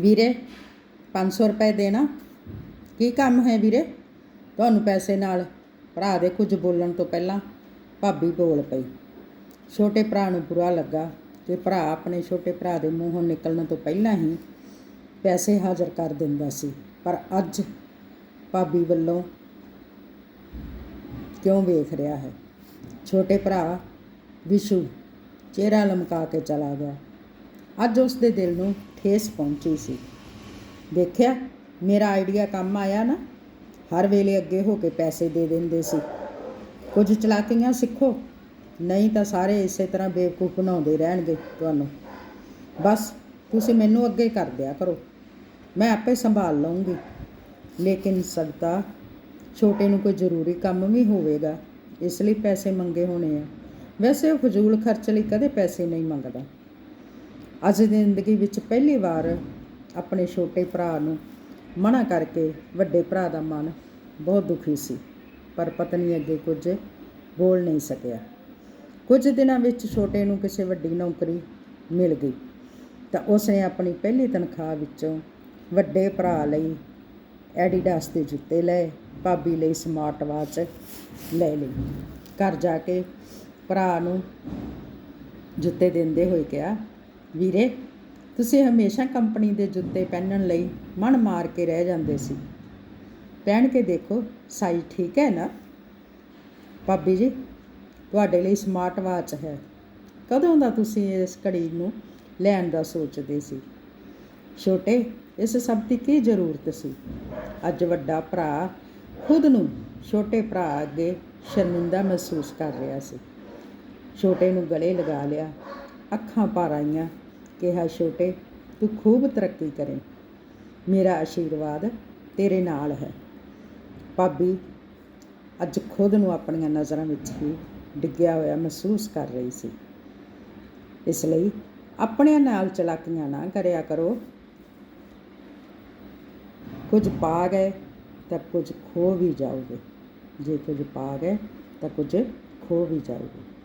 ਵੀਰੇ 500 ਰੁਪਏ ਦੇਣਾ। ਕੀ ਕੰਮ ਹੈ ਵੀਰੇ? ਤੁਹਾਨੂੰ ਪੈਸੇ ਨਾਲ ਭਰਾ ਦੇ ਕੁਝ ਬੋਲਣ ਤੋਂ ਪਹਿਲਾਂ ਭਾਬੀ ਬੋਲ ਪਈ। ਛੋਟੇ ਭਰਾ ਨੂੰ ਬੁਰਾ ਲੱਗਾ। ਕਿ ਭਰਾ ਆਪਣੇ ਛੋਟੇ ਭਰਾ ਦੇ ਮੂੰਹੋਂ ਨਿਕਲਣ ਤੋਂ ਪਹਿਲਾਂ ਹੀ ਪੈਸੇ ਹਾਜ਼ਰ ਕਰ ਦਿੰਦਾ ਸੀ, ਪਰ ਅੱਜ ਭਾਬੀ ਵੱਲੋਂ ਕਿਉਂ ਵੇਖ ਰਿਹਾ ਹੈ? ਛੋਟੇ ਭਰਾ ਵਿਸ਼ੂ ਚਿਹਰਾ ਲਮਕਾ ਕੇ ਚਲਾ ਗਿਆ। ਅੱਜ ਉਸ ਦੇ ਦਿਲ ਨੂੰ ਠੇਸ ਪਹੁੰਚੀ ਸੀ। ਦੇਖਿਆ, ਮੇਰਾ ਆਈਡੀਆ ਕੰਮ ਆਇਆ ਨਾ, ਹਰ ਵੇਲੇ ਅੱਗੇ ਹੋ ਕੇ ਪੈਸੇ ਦੇ ਦਿੰਦੇ ਸੀ। ਕੁਝ ਚਲਾਕੀਆਂ ਸਿੱਖੋ, ਨਹੀਂ ਤਾਂ ਸਾਰੇ ਇਸੇ ਤਰ੍ਹਾਂ ਬੇਵਕੂਫ ਬਣਾਉਂਦੇ ਰਹਿਣਗੇ ਤੁਹਾਨੂੰ। ਬਸ, ਤੁਸੀਂ ਮੈਨੂੰ ਅੱਗੇ ਕਰ ਦਿਆ ਕਰੋ। ਮੈਂ ਆਪੇ ਸੰਭਾਲ ਲਵਾਂਗੀ ਲੇਕਿਨ ਸਦਕਾ ਛੋਟੇ ਨੂੰ ਕੋਈ ਜ਼ਰੂਰੀ ਕੰਮ ਵੀ ਹੋਵੇਗਾ, ਇਸ ਲਈ ਪੈਸੇ ਮੰਗੇ ਹੋਣੇ ਆ। ਵੈਸੇ ਉਹ ਫਜ਼ੂਲ ਖਰਚ ਲਈ ਕਦੇ ਪੈਸੇ ਨਹੀਂ ਮੰਗਦਾ। ਅੱਜ ਦੀ ਜ਼ਿੰਦਗੀ ਵਿੱਚ ਪਹਿਲੀ ਵਾਰ ਆਪਣੇ ਛੋਟੇ ਭਰਾ ਨੂੰ ਮਨਾ ਕਰਕੇ ਵੱਡੇ ਭਰਾ ਦਾ ਮਨ ਬਹੁਤ ਦੁਖੀ ਸੀ, ਪਰ ਪਤਨੀ ਅੱਗੇ ਕੁਝ ਬੋਲ ਨਹੀਂ ਸਕਿਆ। ਕੁਝ ਦਿਨਾਂ ਵਿੱਚ ਛੋਟੇ ਨੂੰ ਕਿਸੇ ਵੱਡੀ ਨੌਕਰੀ ਮਿਲ ਗਈ ਤਾਂ ਉਸਨੇ ਆਪਣੀ ਪਹਿਲੀ ਤਨਖਾਹ ਵਿੱਚੋਂ ਵੱਡੇ ਭਰਾ ਲਈ ਐਡੀਡਾਸ ਦੇ ਜੁੱਤੇ ਲਏ, ਭਾਬੀ ਲਈ ਸਮਾਰਟ ਵਾਚ ਲੈ ਲਈ। ਘਰ ਜਾ ਕੇ ਭਰਾ ਨੂੰ ਜੁੱਤੇ ਦਿੰਦੇ ਹੋਏ ਕਿਹਾ ਵੀਰੇ, ਤੁਸੀਂ ਹਮੇਸ਼ਾ ਕੰਪਨੀ ਦੇ ਜੁੱਤੇ ਪਹਿਨਣ ਲਈ ਮਨ ਮਾਰ ਕੇ ਰਹਿ ਜਾਂਦੇ ਸੀ। ਪਹਿਨ ਕੇ ਦੇਖੋ, ਸਾਈਜ਼ ਠੀਕ ਹੈ ਨਾ? ਭਾਬੀ ਜੀ, ਤੁਹਾਡੇ ਲਈ ਸਮਾਰਟ ਵਾਚ ਹੈ। ਕਦੋਂ ਦਾ ਤੁਸੀਂ ਇਸ ਘੜੀ ਨੂੰ ਲੈਣ ਦਾ ਸੋਚਦੇ ਸੀ? ਛੋਟੇ, ਇਸ ਸਭ ਦੀ ਕੀ ਜ਼ਰੂਰਤ ਸੀ? ਅੱਜ ਵੱਡਾ ਭਰਾ ਖੁਦ ਨੂੰ ਛੋਟੇ ਭਰਾ ਅੱਗੇ ਸ਼ਰਮਿੰਦਾ ਮਹਿਸੂਸ ਕਰ ਰਿਹਾ ਸੀ। ਛੋਟੇ ਨੂੰ ਗਲੇ ਲਗਾ ਲਿਆ, ਅੱਖਾਂ ਭਰ ਆਈਆਂ ਕਿਹਾ, ਛੋਟੇ, ਤੂੰ ਖੂਬ ਤਰੱਕੀ ਕਰੇ। ਮੇਰਾ ਆਸ਼ੀਰਵਾਦ ਤੇਰੇ ਨਾਲ ਹੈ। ਭਾਬੀ, ਅੱਜ ਖੁਦ ਨੂੰ ਆਪਣੀਆਂ ਨਜ਼ਰਾਂ ਵਿੱਚ ਹੀ ਡਿੱਗਿਆ ਹੋਇਆ ਮਹਿਸੂਸ ਕਰ ਰਹੀ ਸੀ। ਇਸ ਲਈ ਆਪਣੇ ਨਾਲ ਚਲਾਕੀਆਂ ਨਾ ਕਰਿਆ ਕਰੋ। ਕੁਝ ਪਾ ਗਏ ਤਾਂ ਕੁਝ ਖੋ ਵੀ ਜਾਓਗੇ। ਜੇ ਕੁਝ ਪਾ ਗਏ ਤਾਂ ਕੁਝ ਖੋ ਵੀ ਜਾਓਗੇ।